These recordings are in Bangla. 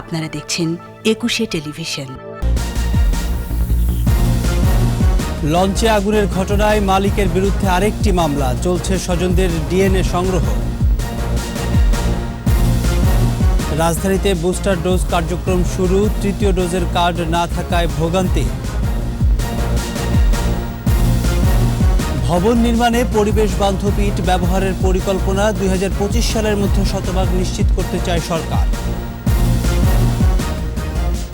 আপনারা দেখছেন একুশে টেলিভিশন। লঞ্চে আগুনের ঘটনায় মালিকের বিরুদ্ধে আরেকটি মামলা, চলছে স্বজনদের ডিএনএ সংগ্রহ। রাজধানীতে বুস্টার ডোজ কার্যক্রম শুরু, তৃতীয় ডোজের কার্ড না থাকায় ভোগান্তি। ভবন নির্মাণে পরিবেশ বান্ধব ইট ব্যবহারের পরিকল্পনা দুই হাজার পঁচিশ সালের মধ্যে শতভাগ নিশ্চিত করতে চায় সরকার।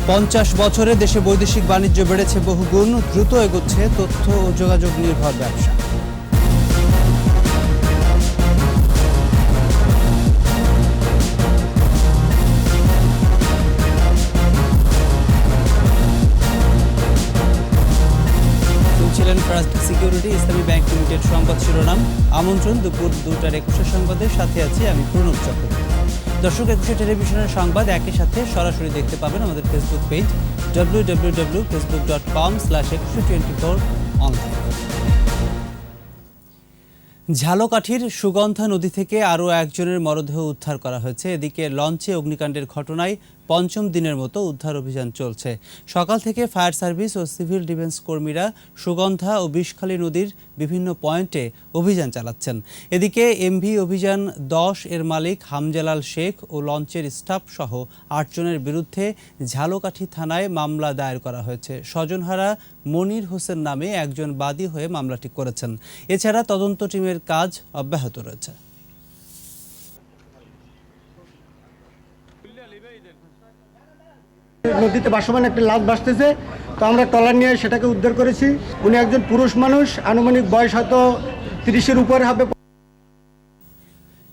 পঞ্চাশ বছরে দেশে বৈদেশিক বাণিজ্য বেড়েছে বহুগুণ দ্রুত এগোচ্ছে তথ্য ও যোগাযোগ নির্ভর ব্যবসা। সিকিউরিটি, ইসলামী ব্যাংক লিমিটেড সংবাদ শিরোনাম। আমন্ত্রণ দুপুর দুটার একুশে সংবাদের সাথে আছি আমি প্রণব চক্রবর্তী। দর্শক, একুশে টেলিভিশনের সংবাদ একই সাথে সরাসরি দেখতে পাবেন আমাদের Facebook page W W W Facebook dot com slash Ekushey twenty four online ঝালকাঠির সুগন্ধা নদী থেকে আরও একজনের মরদেহ উদ্ধার করা হয়েছে। এদিকে লঞ্চে অগ্নিকাণ্ডের ঘটনায় পঞ্চম দিনের মতো উদ্ধার অভিযান চলছে। সকাল থেকে ফায়ার সার্ভিস ও সিভিল ডিফেন্স কর্মীরা সুগন্ধা ও বিষখালী নদীর বিভিন্ন পয়েন্টে অভিযান চালাচ্ছেন। এদিকে এমভি অভিযান দশ এর মালিক হামজালাল শেখ ও লঞ্চের স্টাফ সহ আটজনের বিরুদ্ধে ঝালকাঠি থানায় মামলা দায়ের করা হয়েছে। স্বজনহারা মনির হোসেন নামে একজন বাদী হয়ে মামলাটি করেছেন। এছাড়া তদন্ত টিমের কাজ অব্যাহত রয়েছে। নদীতে ভাসমান একটা লাশ ভাসতেছে। তো আমরা ট্রলার নিয়ে সেটাকে উদ্ধার করেছি। উনি একজন পুরুষ মানুষ, আনুমানিক বয়স হয়তো তিরিশের উপরে হবে।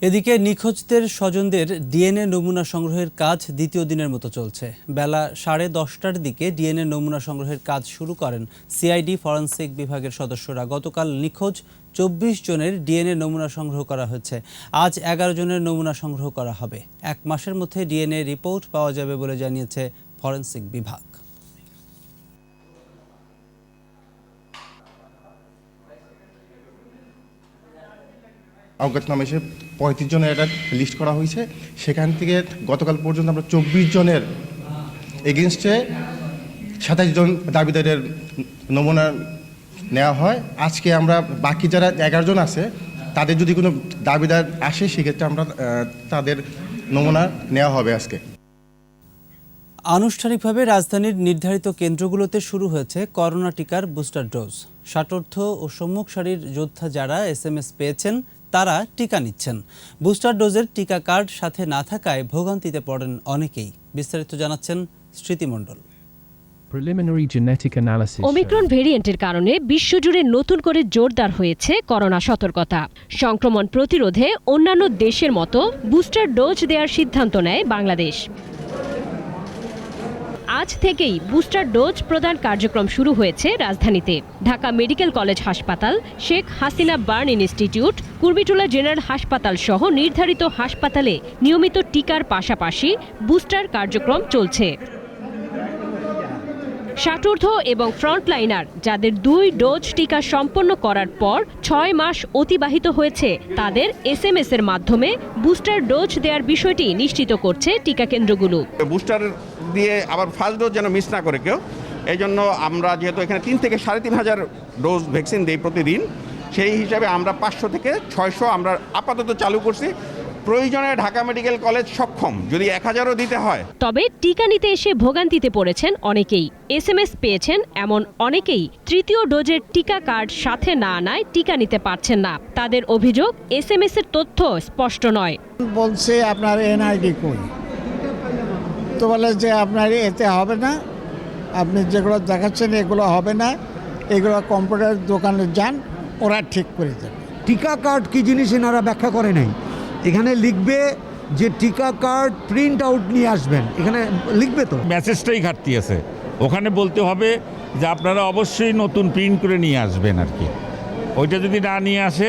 এদিকে নিখোঁজদের স্বজনদের ডিএনএ নমুনা সংগ্রহের কাজ দ্বিতীয় দিনের মতো চলছে। বেলা সাড়ে দশটার দিকে ডিএনএ নমুনা সংগ্রহের কাজ শুরু করেন সিআইডি ফরেনসিক বিভাগের সদস্যরা। গতকাল নিখোঁজ চব্বিশ জনের ডিএনএ নমুনা সংগ্রহ করা হয়েছে। আজ এগারো জনের নমুনা সংগ্রহ করা হবে। এক মাসের মধ্যে ডিএনএ রিপোর্ট পাওয়া যাবে বলে জানিয়েছে ফরেনসিক বিভাগ। অজ্ঞাতনামা এসে পঁয়ত্রিশ জনের একটা লিস্ট করা হয়েছে। সেখান থেকে গতকাল পর্যন্ত আমরা চব্বিশ জনের এগেনস্টে সাতাশ জন দাবিদারের নমুনা নেওয়া হয়। আজকে আমরা বাকি যারা এগারো জন আছে, তাদের যদি কোনো দাবিদার আসে, সেক্ষেত্রে আমরা তাদের নমুনা নেওয়া হবে আজকে। আনুষ্ঠানিকভাবে রাজধানীর নির্ধারিত কেন্দ্রগুলোতে শুরু হয়েছে করোনা টিকার বুস্টার ডোজ। ষাটোর্ধ ও সম্মুখ সারির যোদ্ধা যারা এস এম এস পেয়েছেন তারা টিকা নিচ্ছেন। বুস্টার ডোজের টিকা কার্ড সাথে না থাকায় ভোগান্তিতে পড়েন অনেকেই। বিস্তারিত জানাচ্ছেন স্মৃতিমণ্ডল. ওমিক্রন ভেরিয়েন্টের কারণে বিশ্বজুড়ে নতুন করে জোরদার হয়েছে করোনা সতর্কতা। সংক্রমণ প্রতিরোধে অন্যান্য দেশের মতো বুস্টার ডোজ দেওয়ার সিদ্ধান্ত নেয় বাংলাদেশ। আজ থেকেই বুস্টার ডোজ প্রদান কার্যক্রম শুরু হয়েছে রাজধানীতে। ঢাকা মেডিকেল কলেজ হাসপাতাল, Sheikh Hasina burn institute, Kurmitola general হাসপাতাল সহ নির্ধারিত হাসপাতালে নিয়মিত টিকার পাশাপাশি বুস্টার কার্যক্রম চলছে। ষাটোর্ধ এবং ফ্রন্টলাইনার যাদের দুই ডোজ টিকা সম্পন্ন করার পর ছয় মাস অতিবাহিত হয়েছে, তাদের এসএমএস এর মাধ্যমে বুস্টার ডোজ দেওয়ার বিষয়টি নিশ্চিত করছে টিকা কেন্দ্রগুলো। বুস্টার দিয়ে আবার ফার্স্ট ডোজ যেন মিস না করে কেউ। এই জন্য আমরা যেহেতু এখানে তিন থেকে সাড়ে তিন হাজার ডোজ ভ্যাকসিন দিই প্রতিদিন সেই হিসাবে আমরা পাঁচশো থেকে ছয়শো আমরা আপাতত চালু করছি। প্রয়োজনে ঢাকা মেডিকেল কলেজ সক্ষম যদি এক হাজারও দিতে হয়। তবে টিকা নিতে এসে ভোগান্তিতে পড়েছেন অনেকেই। এসএমএস পেয়েছেন এমন অনেকেই তৃতীয় ডোজের টিকা কার্ড সাথে না আনায় টিকা নিতে পারছেন না। তাদের অভিযোগ এসএমএস এর তথ্য স্পষ্ট নয়। বলছে আপনার এনআইডি কই? তো বলে যে আপনার এতে হবে না। আপনি যেগুলো দেখাচ্ছেন এগুলো হবে না। এগুলো কম্পিউটার দোকানে যান ওরা ঠিক করে দেবে। টিকা কার্ড কী জিনিস এনারা ব্যাখ্যা করে নাই? এখানে লিখবে যে টিকা কার্ড প্রিন্ট আউট নিয়ে আসবেন। এখানে লিখবে তো? মেসেজটাই ঘাটতি আছে। ওখানে বলতে হবে যে আপনারা অবশ্যই নতুন প্রিন্ট করে নিয়ে আসবেন আর কি। ওইটা যদি না নিয়ে আসে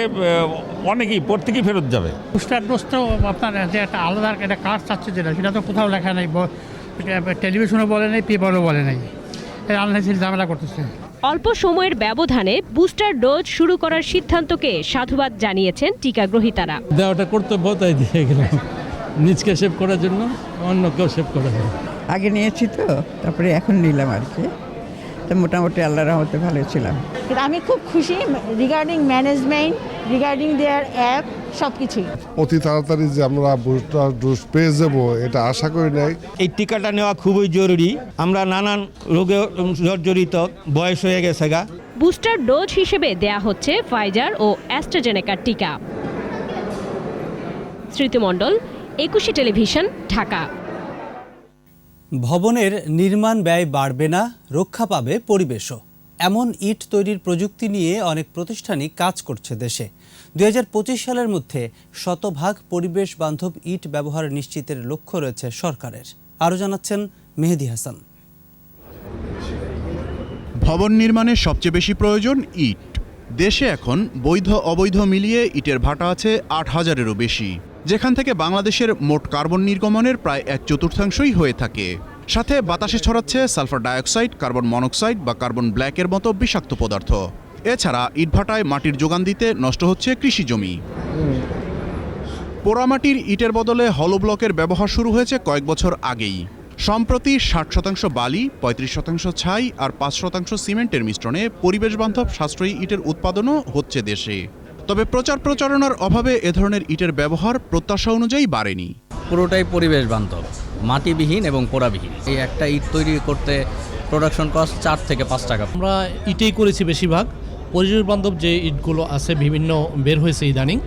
অনেকেই প্রত্যেকেই ফেরত যাবে। বুস্টার ডোজ তো আপনার যে একটা আলাদা একটা কার্ড চাচ্ছে যেটা সেটা তো কোথাও লেখা নেই টেলিভিশনও বলে নেই পেপারও বলে নেই। এই আনলাইন ঝামেলা করতেছে। অল্প সময়ের ব্যবধানে বুস্টার ডোজ শুরু করার সিদ্ধান্তকে সাধুবাদ জানিয়েছেন টিকা গ্রহীতারা দেওয়াটা কর্তব্য তাই দিয়ে গেলাম। নিজকে সেভ করার জন্য অন্য কেউ সেভ করা হয় আগে নিয়েছি তো তারপরে এখন নিলাম আর কি। তো মোটামুটি আল্লাহ রহমতে ভালো ছিলাম। আমি খুব খুশি regarding management regarding their app সব কিছুই অতি তাড়াতাড়ি যে আমরা বুস্টার ডোজ পেয়ে যাব এটা আশা করি নাই। এই টিকাটা নেওয়া খুবই জরুরি। আমরা নানান রোগে জর্জরিত বয়স হয়ে গেছে গা। বুস্টার ডোজ হিসেবে দেয়া হচ্ছে ফাইজার ও অ্যাস্ট্রাজেনেকার টিকা। স্মৃতিমণ্ডল একুশে টেলিভিশন ঢাকা। ভবনের নির্মাণ ব্যয় বাড়বে না, রক্ষা পাবে পরিবেশও। এমন ইট তৈরির প্রযুক্তি নিয়ে অনেক প্রতিষ্ঠানই কাজ করছে দেশে। দু হাজার পঁচিশ সালের মধ্যে শতভাগ পরিবেশ বান্ধব ইট ব্যবহার নিশ্চিতের লক্ষ্য রয়েছে সরকারের। আরও জানাচ্ছেন মেহেদি হাসান। ভবন নির্মাণের সবচেয়ে বেশি প্রয়োজন ইট। দেশে এখন বৈধ অবৈধ মিলিয়ে ইটের ভাটা আছে আট হাজারেরও বেশি। যেখান থেকে বাংলাদেশের মোট কার্বন নির্গমনের প্রায় এক চতুর্থাংশই হয়ে থাকে। সাথে বাতাসে ছড়াচ্ছে সালফার ডাইঅক্সাইড, কার্বন মনোক্সাইড বা কার্বন ব্ল্যাকের মতো বিষাক্ত পদার্থ। এছাড়া ইটভাটায় মাটির যোগান দিতে নষ্ট হচ্ছে কৃষি জমি। পোড়ামাটির ইটের বদলে হলো ব্লকের ব্যবহার শুরু হয়েছে কয়েক বছর আগেই। সম্প্রতি ষাট শতাংশ বালি, পঁয়ত্রিশ শতাংশ ছাই আর পাঁচ শতাংশ সিমেন্টের মিশ্রণে পরিবেশ বান্ধব সাশ্রয়ী ইটের উৎপাদনও হচ্ছে দেশে। তবে প্রচার প্রচারণার অভাবে এ ধরনের ইটের ব্যবহার প্রত্যাশা অনুযায়ী বাড়েনি। পুরোটাই পরিবেশ বান্ধব মাটিবিহীন এবং পোড়াবিহীন। এই একটা ইট তৈরি করতে প্রোডাকশন কস্ট চার থেকে পাঁচ টাকা। আমরা ইটেই করেছি বেশিরভাগ। পরিবেশ বান্ধব যে ইটগুলো আছে বিভিন্ন বের হয়েছে ইদানিং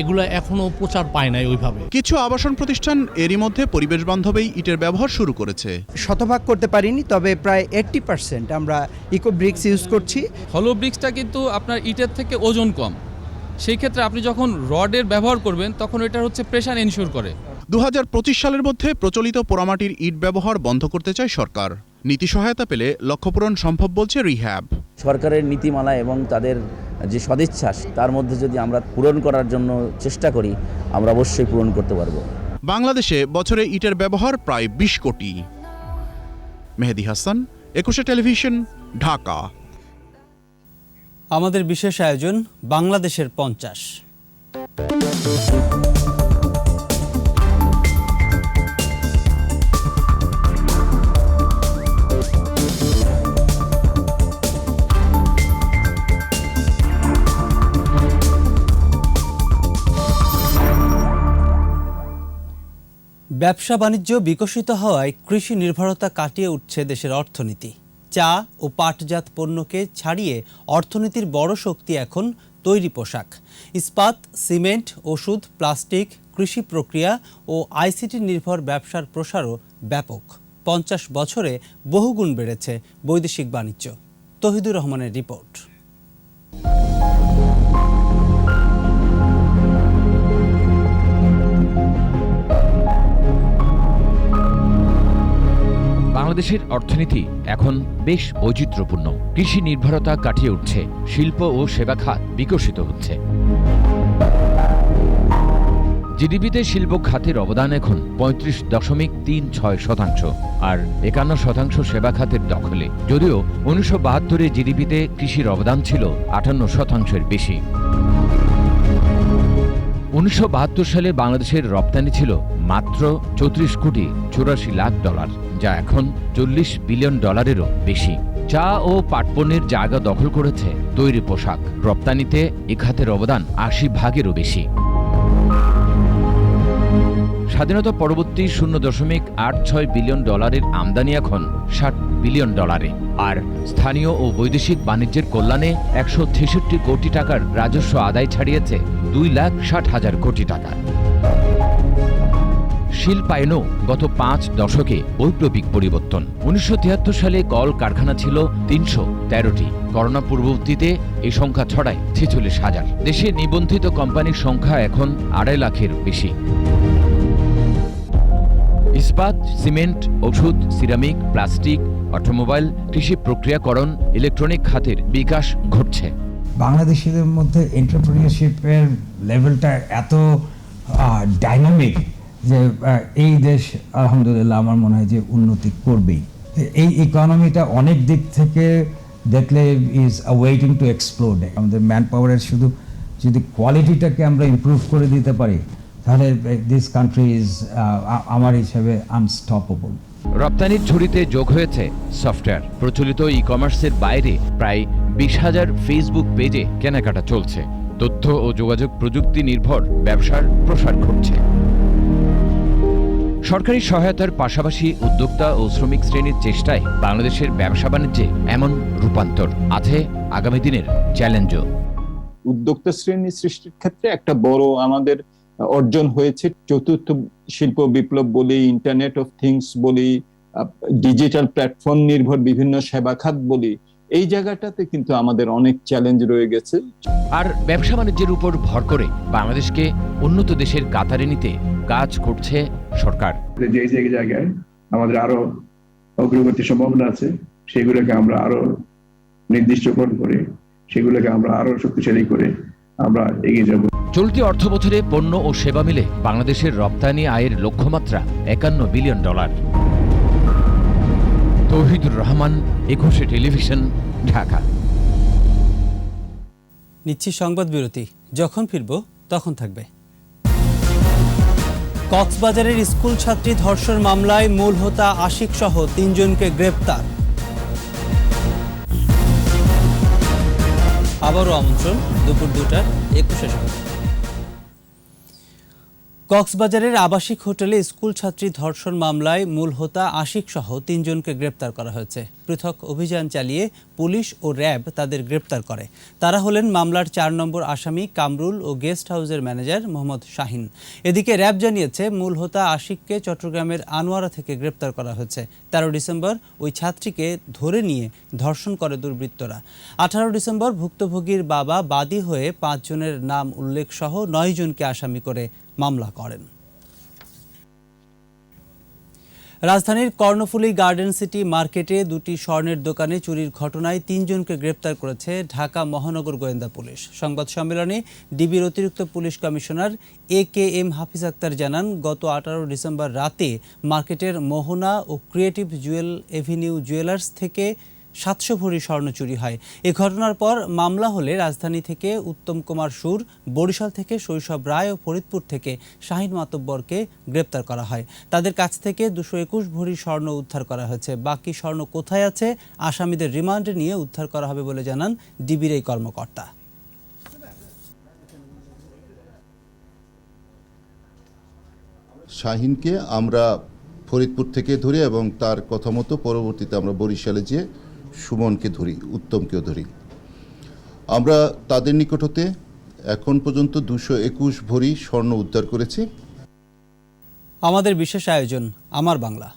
এগুলো এখনও প্রচার পায় নাই ওইভাবে। কিছু আবাসন প্রতিষ্ঠান এরই মধ্যে পরিবেশ বান্ধবেই ইটের ব্যবহার শুরু করেছে। শতভাগ করতে পারিনি তবে প্রায় এইট্টি পার্সেন্ট আমরা ইকো ব্রিক্স ইউজ করছি। হলো ব্রিক্সটা কিন্তু আপনার ইটের থেকে ওজন কম। সেই ক্ষেত্রে আপনি যখন রডের ব্যবহার করবেন তখন এটা হচ্ছে প্রেশার এনশিওর করে। দু হাজার পঁচিশ সালের মধ্যে প্রচলিত পোড়ামাটির ইট ব্যবহার বন্ধ করতে চায় সরকার। নীতি সহায়তা পেলে লক্ষ্যপূরণ সম্ভব বলছে রিহ্যাব। সরকারের নীতিমালা এবং তাদের যে সদিচ্ছাস তার মধ্যে যদি আমরা পূরণ করার জন্য চেষ্টা করি আমরা অবশ্যই পূরণ করতে পারব। বাংলাদেশে বছরে ইটের ব্যবহার প্রায় বিশ কোটি। মেহেদি হাসান একুশে টেলিভিশন ঢাকা। আমাদের বিশেষ আয়োজন বাংলাদেশের পঞ্চাশ। ব্যবসা বাণিজ্য বিকশিত হওয়ায় কৃষি নির্ভরতা কাটিয়ে উঠছে দেশের অর্থনীতি। চা ও পাটজাত পণ্যকে ছাড়িয়ে অর্থনীতির বড় শক্তি এখন তৈরি পোশাক। ইস্পাত, সিমেন্ট, ওষুধ, প্লাস্টিক, কৃষি প্রক্রিয়া ও আইসিটি নির্ভর ব্যবসার প্রসারও ব্যাপক। পঞ্চাশ বছরে বহুগুণ বেড়েছে বৈদেশিক বাণিজ্য। তহিদুর রহমানের রিপোর্ট। বাংলাদেশের অর্থনীতি এখন বেশ বৈচিত্র্যপূর্ণ। কৃষি নির্ভরতা কাটিয়ে উঠছে, শিল্প ও সেবা খাত বিকশিত হচ্ছে। জিডিপিতে শিল্প খাতের অবদান এখন পঁয়ত্রিশ দশমিক তিন ছয় শতাংশ আর একান্ন শতাংশ সেবা খাতের দখলে। যদিও উনিশশো বাহাত্তরে জিডিপিতে কৃষির অবদান ছিল আটান্ন শতাংশের বেশি। উনিশশো বাহাত্তর সালে বাংলাদেশের রপ্তানি ছিল মাত্র চৌত্রিশ কোটি চুরাশি লাখ ডলার, যা এখন চল্লিশ বিলিয়ন ডলারেরও বেশি। চা ও পাটপণ্যের জায়গা দখল করেছে তৈরি পোশাক। রপ্তানিতে এ খাতের অবদান আশি ভাগেরও বেশি। স্বাধীনতা পরবর্তী শূন্য দশমিক আট ছয় বিলিয়ন ডলারের আমদানি এখন ষাট বিলিয়ন ডলারে। আর স্থানীয় ও বৈদেশিক বাণিজ্যের কল্যাণে একশো ছেষট্টি কোটি টাকার রাজস্ব আদায় ছাড়িয়েছে দুই লাখ ষাট হাজার কোটি টাকা। শিল্পায়নও গত পাঁচ দশকে বৈপ্লবিক পরিবর্তন। উনিশশো তিয়াত্তর সালে কল কারখানা ছিল তিনশো তেরোটি। করোনা পূর্ববর্তীতে এই সংখ্যা ছড়ায় ছেচল্লিশ হাজার। দেশে নিবন্ধিত কোম্পানির সংখ্যা এখন আড়াই লাখের বেশি। ইস্পাত, সিমেন্ট, ওষুধ, সিরামিক, প্লাস্টিক, অটোমোবাইল, কৃষি প্রক্রিয়াকরণ, ইলেকট্রনিক খাতের বিকাশ ঘটছে। বাংলাদেশিদের মধ্যে এন্টারপ্রেনিয়রশিপের লেভেলটা এত ডাইনামিক যে এই দেশ, আলহামদুলিল্লাহ, আমার মনে হয় যে উন্নতি করবেই। এই ইকোনমিটা অনেক দিক থেকে দেখলে ইজ ওয়েটিং টু এক্সপ্লোড আমাদের ম্যান পাওয়ারের শুধু, যদি কোয়ালিটিটাকে আমরা ইমপ্রুভ করে দিতে পারি, তাহলে দিস কান্ট্রি ইজ আমার হিসাবে আনস্টপেবল রপ্তানির ঝুড়িতে যোগ হয়েছে সফটওয়্যার। প্রচলিত ই কমার্সের বাইরে প্রায় বিশ হাজার ফেসবুক পেজে কেনাকাটা চলছে। তথ্য ও যোগাযোগ প্রযুক্তি নির্ভর ব্যবসার প্রসার ঘটছে। সরকারি সহায়তার পাশাপাশি উদ্যোক্তা ও শ্রমিক শ্রেণির চেষ্টায় বাংলাদেশের ব্যবসা বাণিজ্যে এমন রূপান্তর আছে আগামী দিনের চ্যালেঞ্জও। উদ্যোক্তা শ্রেণি সৃষ্টির ক্ষেত্রে একটা বড় আমাদের অর্জন হয়েছে। চতুর্থ শিল্প বিপ্লব বলি ইন্টারনেট অফ থিংস বলি ডিজিটাল প্ল্যাটফর্ম নির্ভর বিভিন্ন সেবা খাত বলি এই জায়গাটাতে কিন্তু আমাদের অনেক চ্যালেঞ্জ রয়ে গেছে। আর ব্যবসা বাণিজ্যের উপর ভর করে বাংলাদেশকে উন্নত দেশের কাতারে নিতে কাজ করছে সরকার। যে যে জায়গায় আমাদের আরও অগ্রগতির সম্ভাবনা আছে সেগুলোকে আমরা আরও নির্দিষ্টকরণ করে সেগুলোকে আমরা আরও শক্তিশালী করে আমরা এগিয়ে যাব। চলতি অর্থ বছরে পণ্য ও সেবা মিলে বাংলাদেশের রপ্তানি আয়ের লক্ষ্যমাত্রা একান্ন বিলিয়ন ডলার। তৌহিদুর রহমান একুশে টেলিভিশন ঢাকা। নিচ্ছি সংবাদ বিরতি। যখন ফিরব তখন থাকবে। কক্সবাজারের স্কুল ছাত্রী ধর্ষণ মামলায় মূল হোতা আশিক সহ তিনজনকে গ্রেপ্তার। আবারও আমন্ত্রণ, দুপুর দুটার একুশে সংবাদ কক্সবাজারের আবাসিক হোটেলে স্কুল ছাত্রী ধর্ষণ মামলায় মূল হোতা আশিক সহ তিনজনকে গ্রেপ্তার করা হয়েছে। পৃথক অভিযান চালিয়ে পুলিশ ও র্যাব তাদের গ্রেপ্তার করে। তারা হলেন মামলার চার নম্বর আসামি কামরুল ও গেস্ট হাউসের ম্যানেজার মোহাম্মদ শাহিন। এদিকে র্যাব জানিয়েছে, মূল হোতা আশিককে চট্টগ্রামের আনোয়ারা থেকে গ্রেপ্তার করা হয়েছে। তেরো ডিসেম্বর ওই ছাত্রীকে ধরে নিয়ে ধর্ষণ করে দুর্বৃত্তরা। আঠারো ডিসেম্বর ভুক্তভোগীর বাবা বাদী হয়ে পাঁচজনের নাম উল্লেখ সহ নয় জনকে আসামি করে মামলা করেন। রাজধানীর কর্ণফুলী গার্ডেন সিটি মার্কেটে দুটি স্বর্ণের দোকানে চুরির ঘটনায় তিনজনকে গ্রেপ্তার করেছে ঢাকা মহানগর গোয়েন্দা পুলিশ। সংবাদ সম্মেলনে ডিবির অতিরিক্ত police commissioner A K M Hafiz Akhter জানান, গত আঠারো ডিসেম্বর রাতে মার্কেটের মোহনা ও ক্রিয়েটিভ জুয়েল এভিনিউ জুয়েলার্স থেকে সাতশো ভরি স্বর্ণ চুরি হয়। এ ঘটনার পর মামলা হলে রাজধানী থেকে উত্তম কুমার সুর, বরিশাল থেকে শৈশব রায় ও ফরিদপুর থেকে শাহিন মাতব্বরকে গ্রেপ্তার করা হয়। তাদের কাছ থেকে দুশো একুশ ভরি স্বর্ণ উদ্ধার করা হয়েছে। বাকি স্বর্ণ কোথায় আছে আসামিদের রিমান্ডে নিয়ে উদ্ধার করা হবে বলে জানান ডিবির এই কর্মকর্তা। শাহিনকে আমরা ফরিদপুর থেকে ধরি এবং তার কথা মতো পরবর্তীতে আমরা বরিশালে যেয়ে সুমনকে ধরি, উত্তমকেও ধরি। আমরা তাদের নিকট হতে এখন পর্যন্ত দুশো একুশ ভরি স্বর্ণ উদ্ধার করেছি। আমাদের বিশেষ আয়োজন আমার বাংলা।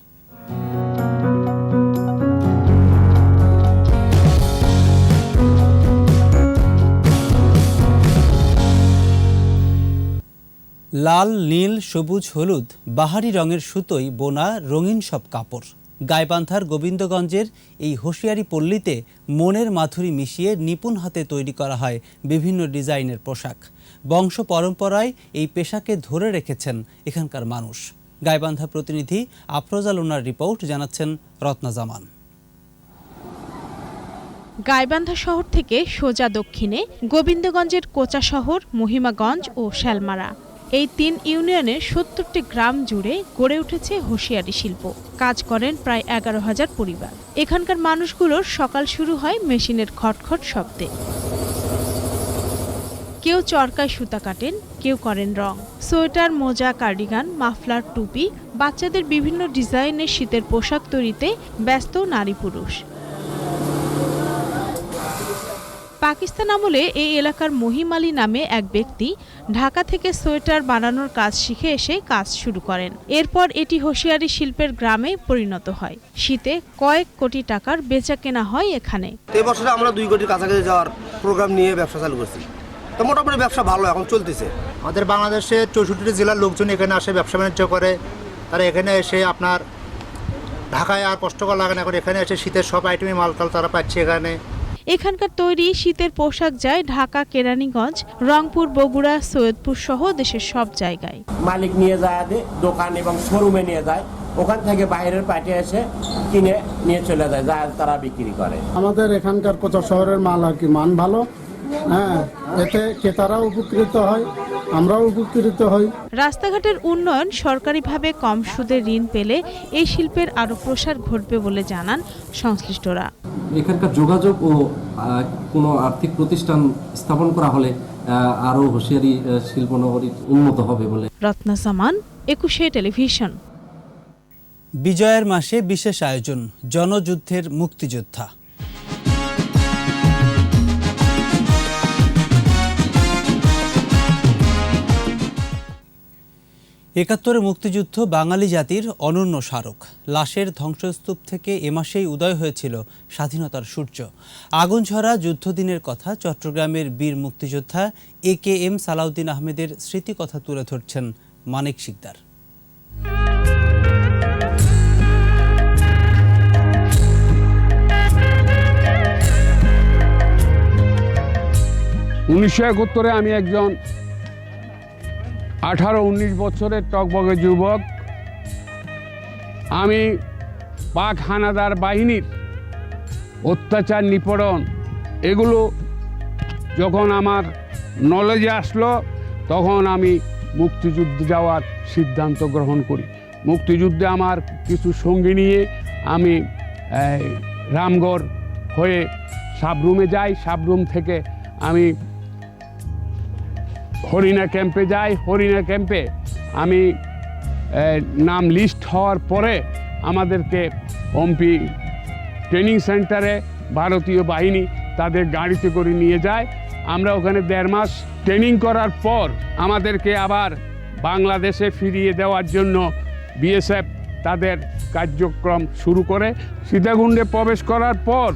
লাল, নীল, সবুজ, হলুদ, বাহারি রঙের সুতোই বোনা রঙিন সব কাপড়। গাইবান্ধার গোবিন্দগঞ্জের এই হোশিয়ারি পল্লীতে মনের মাধুরী মিশিয়ে নিপুণ হাতে তৈরি করা হয় বিভিন্ন ডিজাইনের পোশাক। বংশ পরম্পরায় এই পেশাকে ধরে রেখেছেন এখানকার মানুষ। গাইবান্ধা প্রতিনিধি আফরোজা লোনার রিপোর্ট জানাচ্ছেন রত্না জামান গাইবান্ধা শহর থেকে সোজা দক্ষিণে গোবিন্দগঞ্জের কোচা শহর, মহিমাগঞ্জ ও শ্যালমারা। এই তিন ইউনিয়নের সত্তরটি গ্রাম জুড়ে গড়ে উঠেছে হুঁশিয়ারি শিল্প। কাজ করেন প্রায় এগারো হাজার পরিবার। এখানকার মানুষগুলোর সকাল শুরু হয় মেশিনের খটখট শব্দে। কেউ চরকায় সুতা কাটেন, কেউ করেন রং। সোয়েটার, মোজা, কার্ডিগান, মাফলার, টুপি, বাচ্চাদের বিভিন্ন ডিজাইনের শীতের পোশাক তৈরিতে ব্যস্ত নারী পুরুষ। পাকিস্তান আমলে এই এলাকার মহিম আলী নামে এক ব্যক্তি ঢাকা থেকে সোয়েটার বানানোর কাজ শিখে এসে কাজ শুরু করেন। এরপর এটি হোশিয়ারি শিল্পের গ্রামে পরিণত হয়। শীতে কয়েক কোটি টাকার বেচা কেনা হয় এখানে। এই বছরে আমরা দুই কোটির কাছাকাছি যাওয়ার প্রোগ্রাম নিয়ে ব্যবসা চালু করছি। তো মোটামুটি ব্যবসা ভালো এখন চলতেছে। আমাদের বাংলাদেশের চৌষট্টি জেলার লোকজন এখানে আসে ব্যবসা বাণিজ্য করে। তারা এখানে এসে আপনার ঢাকায় আর কষ্ট করা লাগে না এখন এখানে এসে শীতের সব আইটেমই মালতাল তারা পাচ্ছে এখানে। এখানকার তৈরি শীতের পোশাক যায় ঢাকা কেরানীগঞ্জ রংপুর বগুড়া সৈয়দপুর সহ দেশের সব জায়গায়। মালিক নিয়ে যায় দোকান এবং শোরুমে নিয়ে যায়। ওখান থেকে বাইরের পার্টি এসে কিনে নিয়ে চলে যায় যা তারা বিক্রি করে। আমাদের এখানকার কোচা শহরের মাল আর কি মান ভালো। হ্যাঁ এতে ক্রেতারাও উপকৃত হয় আমরাও উপকৃত হই। রাস্তাঘাটের উন্নয়ন সরকারিভাবে কম সুদে ঋণ পেলে এই শিল্পের আরও প্রসার ঘটবে বলে জানান সংশ্লিষ্টরা। এখানকার যোগাযোগ ও আহ, কোনো আর্থিক প্রতিষ্ঠান স্থাপন করা হলে আহ, আরও হুঁশিয়ারি শিল্প শিল্পনগরী উন্নত হবে বলে। রত্না সামান একুশে টেলিভিশন। বিজয়ের মাসে বিশেষ আয়োজন জনযুদ্ধের মুক্তিযোদ্ধা। একাত্তরের মুক্তিযুদ্ধ বাঙালি জাতির অনন্য স্মারক। লাশের ধ্বংসস্তূপ থেকে এ মাসেই উদয় হয়েছিল স্বাধীনতার সূর্য। আগুন ঝরা যুদ্ধদিনের কথা চট্টগ্রামের বীর মুক্তিযোদ্ধা এ কে এম সালাউদ্দিন আহমেদের স্মৃতিকথা তুলে ধরছেন মানিক শিকদার। উনিশশো একাত্তরে আমি একজন আঠারো, উনিশ বছরের টকবগে যুবক। আমি পাক হানাদার বাহিনীর অত্যাচার নিপীড়ন, এগুলো যখন আমার নলেজে আসলো, তখন আমি মুক্তিযুদ্ধে যাওয়ার সিদ্ধান্ত গ্রহণ করি। মুক্তিযুদ্ধে আমার কিছু সঙ্গী নিয়ে আমি রামগড় হয়ে সাবরুমে যাই। সাবরুম থেকে আমি হরিণা ক্যাম্পে যাই, হরিণা ক্যাম্পে আমি নাম লিস্ট হওয়ার পরে আমাদেরকে ওমপি ট্রেনিং সেন্টারে ভারতীয় বাহিনী তাদের গাড়িতে করে নিয়ে যায়। আমরা ওখানে দেড় মাস ট্রেনিং করার পর আমাদেরকে আবার বাংলাদেশে ফিরিয়ে দেওয়ার জন্য বিএসএফ তাদের কার্যক্রম শুরু করে। সীতাকুণ্ডে প্রবেশ করার পর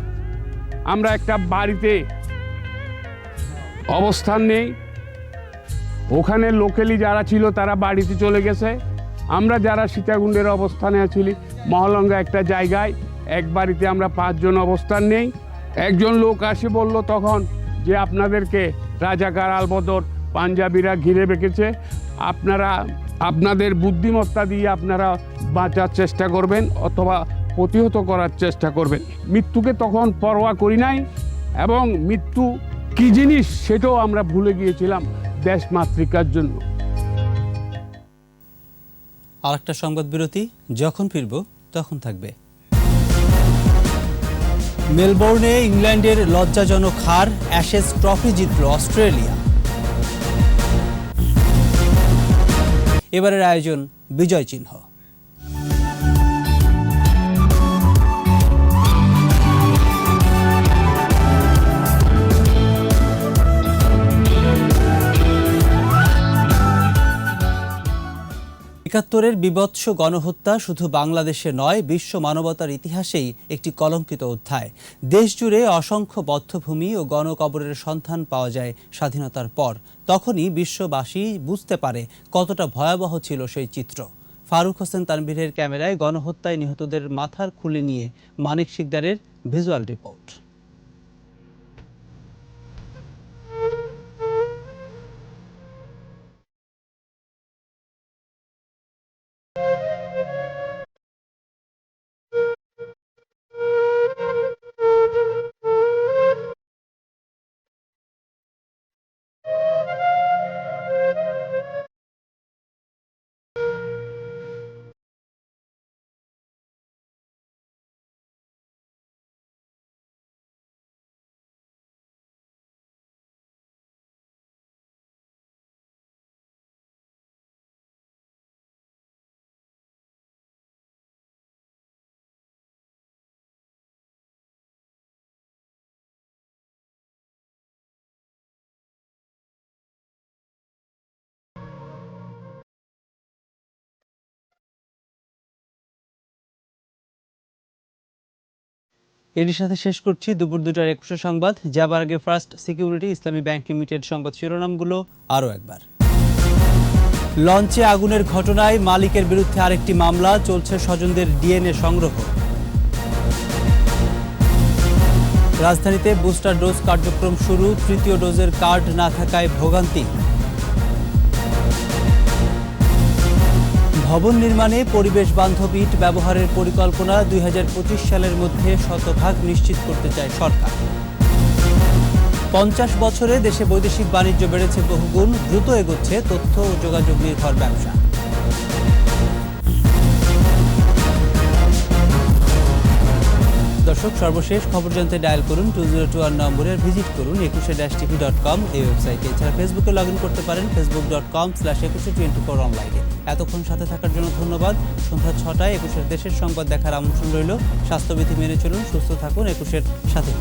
আমরা একটা বাড়িতে অবস্থান নেই। ওখানে লোকেলি যারা ছিল, তারা বাড়িতে চলে গেছে। আমরা যারা সীতাকুণ্ডের অবস্থানে আছি মহলঙ্গা একটা জায়গায়, এক বাড়িতে আমরা পাঁচজন অবস্থান নেই। একজন লোক আসে বলল তখন যে, আপনাদেরকে রাজাকার আলবদর পাঞ্জাবিরা ঘিরে রেখেছে। আপনারা, আপনাদের বুদ্ধিমত্তা দিয়ে আপনারা বাঁচার চেষ্টা করবেন অথবা প্রতিহত করার চেষ্টা করবেন। মৃত্যুকে তখন পরোয়া করি নাই এবং মৃত্যু কি জিনিস সেটাও আমরা ভুলে গিয়েছিলাম। দেশ মাতৃকার জন্য। আর একটা সংবাদ বিরতি, যখন ফিরব তখন থাকবে। মেলবোর্নে ইংল্যান্ডের লজ্জাজনক হার, অ্যাশেজ ট্রফি জিতল অস্ট্রেলিয়া। এবারের আয়োজন বিজয় চিহ্ন। একাত্তরের বিবৎস গণহত্যা শুধু বাংলাদেশে নয়, বিশ্ব মানবতার ইতিহাসেই একটি কলঙ্কিত অধ্যায়। দেশজুড়ে অসংখ্য বদ্ধভূমি ও গণকবরের সন্ধান পাওয়া যায় স্বাধীনতার পর। তখনই বিশ্ববাসী বুঝতে পারে কতটা ভয়াবহ ছিল সেই চিত্র। ফারুক হোসেন তানভীরের ক্যামেরায় গণহত্যায় নিহতদের মাথার খুলে নিয়ে মানিক শিকদারের ভিজুয়াল রিপোর্ট। এরই সাথে শেষ করছি দুপুর দুটার একুশে সংবাদ। যাবার আগে first security, Islami bank limited সংবাদ শিরোনামগুলো আরও একবার। লঞ্চে আগুনের ঘটনায় মালিকের বিরুদ্ধে আরেকটি মামলা, চলছে স্বজনদের ডিএনএ সংগ্রহ। রাজধানীতে বুস্টার ডোজ কার্যক্রম শুরু, তৃতীয় ডোজের কার্ড না থাকায় ভোগান্তি। ভবন নির্মাণে পরিবেশ বান্ধব ইট ব্যবহারের পরিকল্পনা দুই হাজার পঁচিশ সালের মধ্যে শতভাগ নিশ্চিত করতে চায় সরকার। পঞ্চাশ বছরে দেশে বৈদেশিক বাণিজ্য বেড়েছে বহুগুণ, দ্রুত এগোচ্ছে তথ্য ও যোগাযোগ নির্ভর ব্যবসা। দর্শক, সর্বশেষ খবর জানতে ডায়াল করুন টু জিরো টু ওয়ান নম্বরে ভিজিট করুন একুশে ড্যাশ টিভি ডট কম এই ওয়েবসাইটে। এছাড়া ফেসবুকে লগ ইন করতে পারেন Facebook dot com slash Ekushey twenty four অনলাইনে এতক্ষণ সাথে থাকার জন্য ধন্যবাদ। সন্ধ্যা ছটায় একুশের দেশের সংবাদ দেখার আমন্ত্রণ রইল। স্বাস্থ্যবিধি মেনে চলুন, সুস্থ থাকুন একুশের সাথে।